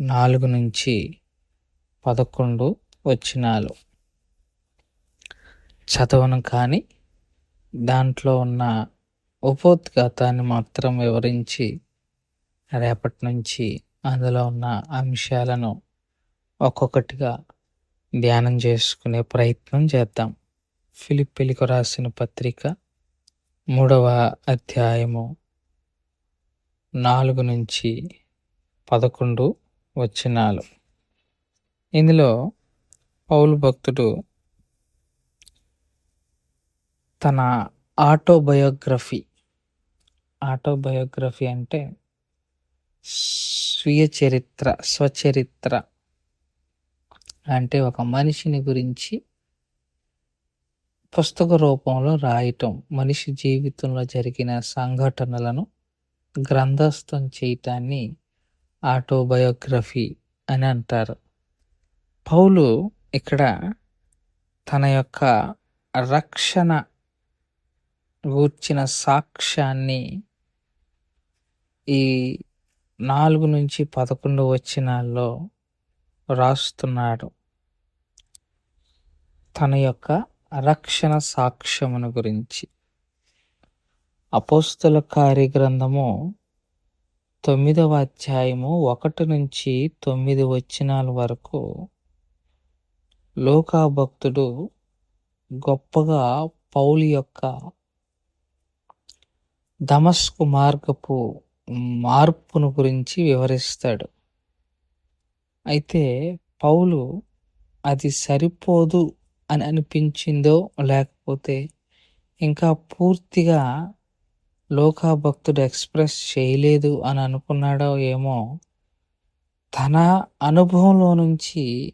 నాలుగు నుంచి పదకొండు వచ్చినాలు చదవను కానీ దాంట్లో ఉన్న ఉపోద్ఘాతాన్ని మాత్రం వివరించి రేపటి నుంచి అందులో ఉన్న అంశాలను ఒక్కొక్కటిగా ధ్యానం చేసుకునే ప్రయత్నం చేద్దాం. ఫిలిప్పిలికి రాసిన పత్రిక మూడవ అధ్యాయము నాలుగు నుంచి పదకొండు వచ్చినాలు ఇందులో పౌలు భక్తుడు తన ఆటోబయోగ్రఫీ ఆటోబయోగ్రఫీ అంటే స్వీయ చరిత్ర స్వచరిత్ర అంటే ఒక మనిషిని గురించి పుస్తక రూపంలో రాయటం మనిషి జీవితంలో జరిగిన సంఘటనలను గ్రంథస్థం చేయటాన్ని ఆటోబయోగ్రఫీ అని అంటారు. పౌలు ఇక్కడ తన యొక్క రక్షణ గూర్చిన సాక్ష్యాన్ని ఈ నాలుగు నుంచి పదకొండు వచ్చినాల్లో రాస్తున్నాడు. తన యొక్క రక్షణ సాక్ష్యమును గురించి. అపోస్తుల కార్యగ్రంథము తొమ్మిదవ అధ్యాయము ఒకటి నుంచి తొమ్మిది వచ్చినాల వరకు లోకాభక్తుడు గొప్పగా పౌలు యొక్క దమస్కు మార్గపు మార్పును గురించి వివరిస్తాడు. అయితే పౌలు అది సరిపోదు అని అనిపించిందో లేకపోతే ఇంకా పూర్తిగా లోకాభక్తుడు ఎక్స్ప్రెస్ చేయలేదు అని అనుకున్నాడో ఏమో తన అనుభవంలో నుంచి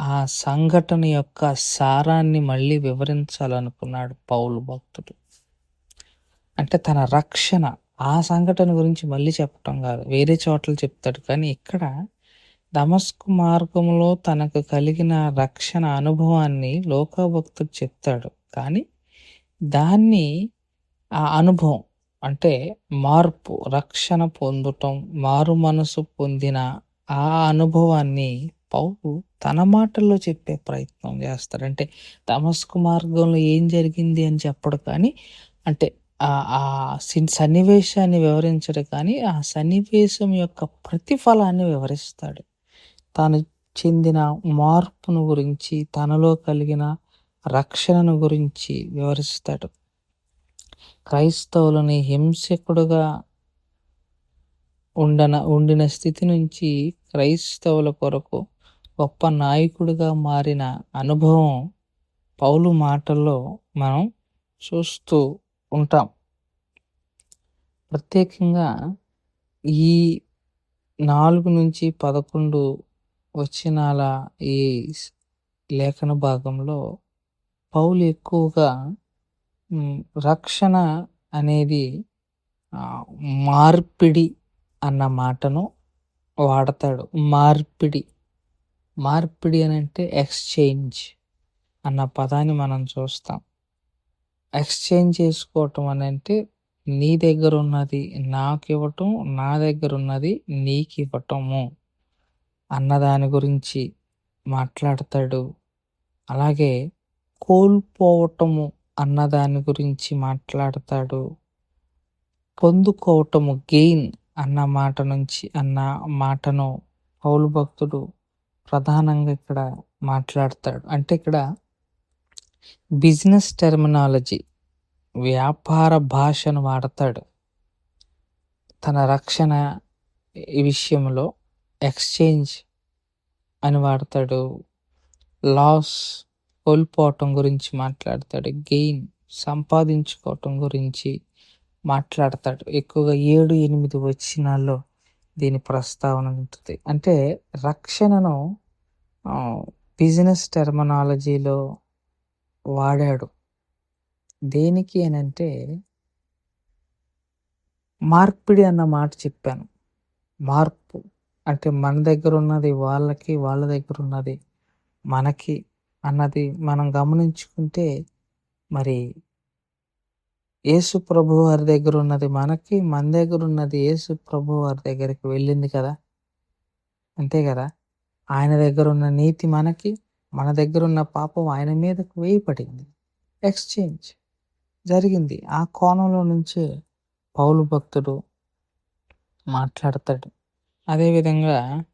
ఆ సంఘటన యొక్క సారాన్ని మళ్ళీ వివరించాలనుకున్నాడు పౌలు భక్తుడు. అంటే తన రక్షణ ఆ సంఘటన గురించి మళ్ళీ చెప్పటం కాదు వేరే చోట్ల చెప్తాడు. కానీ ఇక్కడ దమస్కు మార్గంలో తనకు కలిగిన రక్షణ అనుభవాన్ని లోకభక్తుడు చెప్తాడు. కానీ దాన్ని ఆ అనుభవం అంటే మార్పు రక్షణ పొందటం మారు మనసు పొందిన ఆ అనుభవాన్ని పౌరు తన మాటల్లో చెప్పే ప్రయత్నం చేస్తాడు. అంటే తమస్కు మార్గంలో ఏం జరిగింది అని చెప్పడు కానీ అంటే ఆ సన్నివేశాన్ని వివరించడు కానీ ఆ సన్నివేశం యొక్క ప్రతిఫలాన్ని వివరిస్తాడు. తాను చెందిన మార్పును గురించి తనలో కలిగిన రక్షణను గురించి వివరిస్తాడు. క్రైస్తవులని హింసకుడుగా ఉండన ఉండిన స్థితి నుంచి క్రైస్తవుల కొరకు గొప్ప నాయకుడిగా మారిన అనుభవం పౌలు మాటల్లో మనం చూస్తూ ఉంటాం. ప్రత్యేకంగా ఈ నాలుగు నుంచి పదకొండు వచ్చినాల ఈ లేఖన భాగంలో పౌలు ఎక్కువగా రక్షణ అనేది మార్పిడి అన్న మాటను వాడతాడు. మార్పిడి. మార్పిడి అని అంటే ఎక్స్చేంజ్ అన్న పదాన్ని మనం చూస్తాం. ఎక్స్చేంజ్ చేసుకోవటం అని అంటే నీ దగ్గర ఉన్నది నాకు ఇవ్వటం నా దగ్గర ఉన్నది నీకు ఇవ్వటము అన్నదాని గురించి మాట్లాడతాడు. అలాగే కోల్పోవటము అన్న దాని గురించి మాట్లాడతాడు. పొందుకోవటము గెయిన్ అన్న మాట నుంచి అన్న మాటను పౌలు భక్తుడు ప్రధానంగా ఇక్కడ మాట్లాడతాడు. అంటే ఇక్కడ బిజినెస్ టెర్మినాలజీ వ్యాపార భాషను వాడతాడు. తన రక్షణ ఈ విషయంలో ఎక్స్చేంజ్ అని వాడతాడు. లాస్ కోల్పోవటం గురించి మాట్లాడతాడు. గెయిన్ సంపాదించుకోవటం గురించి మాట్లాడతాడు. ఎక్కువగా ఏడు ఎనిమిది వచ్చినాల్లో దీని ప్రస్తావన ఉంటుంది. అంటే రక్షణను బిజినెస్ టెర్మినాలజీలో వాడాడు. దేనికి అని అంటే మార్పిడి అన్న మాట చెప్పాను. మార్పు. అంటే మన దగ్గర ఉన్నది వాళ్ళకి వాళ్ళ దగ్గర ఉన్నది మనకి. అన్నది మనం గమనించుకుంటే మరి యేసు ప్రభు వారి దగ్గర ఉన్నది మనకి మన దగ్గర ఉన్నది యేసు ప్రభు వారి దగ్గరికి వెళ్ళింది కదా? అంతే కదా? ఆయన దగ్గర ఉన్న నీతి మనకి మన దగ్గర ఉన్న పాపం ఆయన మీదకు వేయబడింది. ఎక్స్చేంజ్ జరిగింది. ఆ కోణంలో నుంచే పౌలు భక్తుడు మాట్లాడతాడు. అదేవిధంగా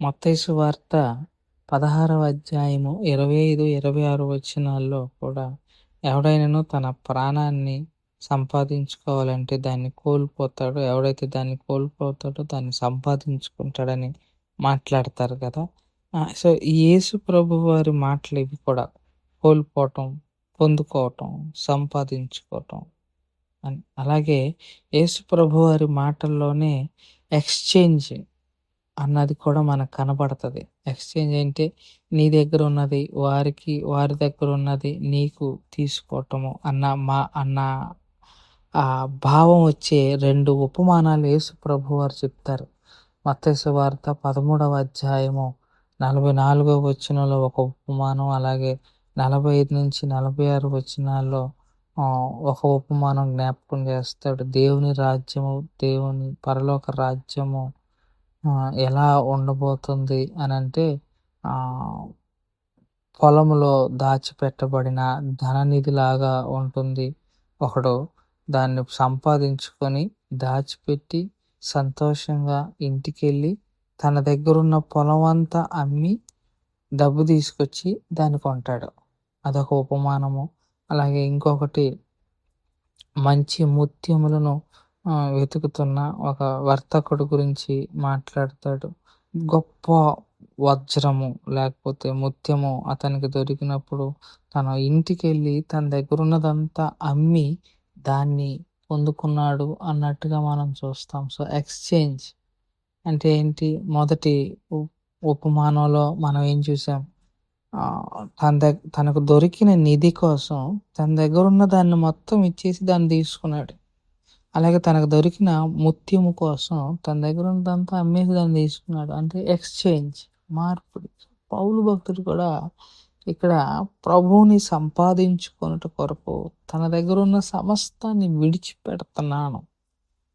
మొత్తైసు వార్త పదహారవ అధ్యాయము ఇరవై ఐదు ఇరవై ఆరు వచనాల్లో కూడా ఎవడైనాను తన ప్రాణాన్ని సంపాదించుకోవాలంటే దాన్ని కోల్పోతాడు. ఎవడైతే దాన్ని కోల్పోతాడో దాన్ని సంపాదించుకుంటాడని మాట్లాడతారు కదా. సో యేసు ప్రభు వారి మాటలు ఇవి కూడా కోల్పోవటం పొందుకోవటం సంపాదించుకోవటం అని. అలాగే యేసు ప్రభు వారి మాటల్లోనే ఎక్స్చేంజ్ అన్నది కూడా మనకు కనబడుతుంది. ఎక్స్చేంజ్ అంటే నీ దగ్గర ఉన్నది వారికి వారి దగ్గర ఉన్నది నీకు తీసుకోవటము అన్న మా అన్న ఆ భావం వచ్చే రెండు ఉపమానాలు యేసు ప్రభు వారు చెప్తారు. మత్తైసు వార్త పదమూడవ అధ్యాయము నలభై నాలుగవ వచనంలో ఒక ఉపమానం అలాగే నలభై ఐదు నుంచి నలభై ఆరు వచనాల్లో ఒక ఉపమానం జ్ఞాపకం చేస్తాడు. దేవుని రాజ్యము దేవుని పరలోక రాజ్యము ఎలా ఉండబోతుంది అని అంటే పొలంలో దాచిపెట్టబడిన ధననిధిలాగా ఉంటుంది ఒకడు. దాన్ని సంపాదించుకొని దాచిపెట్టి సంతోషంగా ఇంటికెళ్ళి తన దగ్గరున్న పొలం అంతా అమ్మి డబ్బు తీసుకొచ్చి దాన్ని కొంటాడు. అదొక ఉపమానము. అలాగే ఇంకొకటి మంచి ముత్యములను వెతుకుతున్న ఒక వర్తకుడు గురించి మాట్లాడతాడు. గొప్ప వజ్రము లేకపోతే ముత్యము అతనికి దొరికినప్పుడు తన ఇంటికి వెళ్ళి తన దగ్గర ఉన్నదంతా అమ్మి దాన్ని పొందుకున్నాడు అన్నట్టుగా మనం చూస్తాం. సో ఎక్స్చేంజ్ అంటే ఏంటి? మొదటి ఉపమానంలో మనం ఏం చూసాం? తన దగ్గ తనకు దొరికిన నిధి కోసం తన దగ్గర ఉన్న దాన్ని మొత్తం ఇచ్చేసి దాన్ని తీసుకున్నాడు. అలాగే తనకు దొరికిన ముత్యము కోసం తన దగ్గర ఉన్నదంతా అమ్మేసి దాన్ని తీసుకున్నాడు. అంటే ఎక్స్చేంజ్ మార్పిడి. పౌలు భక్తుడు కూడా ఇక్కడ ప్రభువుని సంపాదించుకొనుట కొరకు తన దగ్గర ఉన్న సమస్తాన్ని విడిచిపెడుతున్నాను.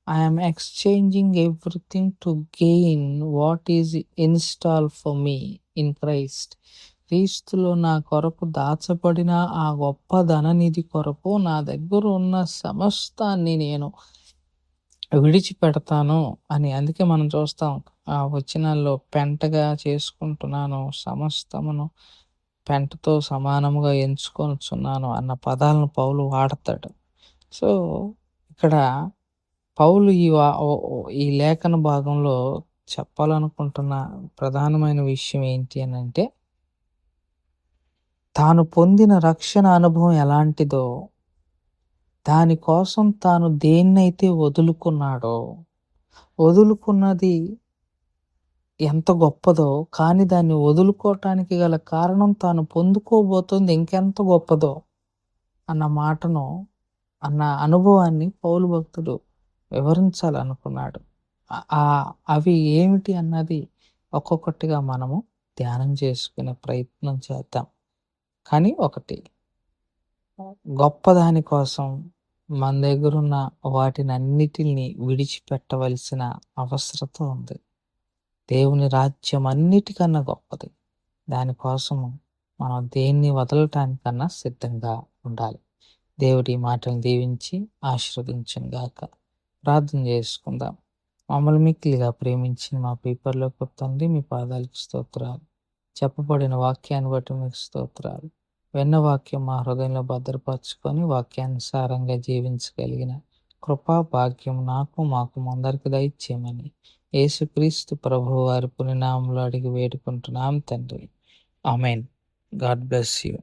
I'm exchanging everything to gain what is in store for me in Christ క్రీస్తులో నా కొరకు దాచబడిన ఆ గొప్ప ధననిధి కొరకు నా దగ్గర ఉన్న సమస్తాన్ని నేను విడిచిపెడతాను అని అందుకే మనం చూస్తాం ఆ వచనాల్లో పెంటగా చేసుకుంటున్నాను సమస్తమును పెంటతో సమానముగా ఎంచుకొనిచున్నాను అన్న పదాలను పౌలు వాడతాడు. సో ఇక్కడ పౌలు ఈ ఈ లేఖన భాగంలో చెప్పాలనుకుంటున్న ప్రధానమైన విషయం ఏంటి అని అంటే తాను పొందిన రక్షణ అనుభవం ఎలాంటిదో దానికోసం తాను దేన్నైతే వదులుకున్నాడో వదులుకున్నది ఎంత గొప్పదో కానీ దాన్ని వదులుకోవటానికి గల కారణం తాను పొందుకోబోతుంది ఇంకెంత గొప్పదో అన్న మాటను అన్న అనుభవాన్ని పౌలు భక్తుడు వివరించాలనుకున్నాడు. అవి ఏమిటి అన్నది ఒక్కొక్కటిగా మనము ధ్యానం చేసుకునే ప్రయత్నం చేద్దాం. కానీ ఒకటి. గొప్పదాని కోసం మన దగ్గరున్న వాటిని అన్నిటిని విడిచిపెట్టవలసిన అవసరత ఉంది. దేవుని రాజ్యం అన్నిటికన్నా గొప్పది దానికోసము మనం దేన్ని వదలటానికన్నా సిద్ధంగా ఉండాలి. దేవుడి మాటలు దీవించి ఆశీర్వదించను గాక. ప్రార్థన చేసుకుందాం. మమ్మల్ని మిక్కిలిగా ప్రేమించిన మా పేపర్లో కొత్తండి మీ పాదాలకు స్తోత్రాలు. చెప్పబడిన వాక్యాన్ని బట్టి మీకు స్తోత్రాలు. వెన్న వాక్యం మా హృదయంలో భద్రపరచుకొని వాక్యానుసారంగా జీవించగలిగిన కృపా భాగ్యం నాకు మాకు అందరికి దయచేయమని యేసుక్రీస్తు ప్రభు వారి పునినామంలో అడిగి వేడుకుంటున్నాం తండ్రి. Amen God bless you.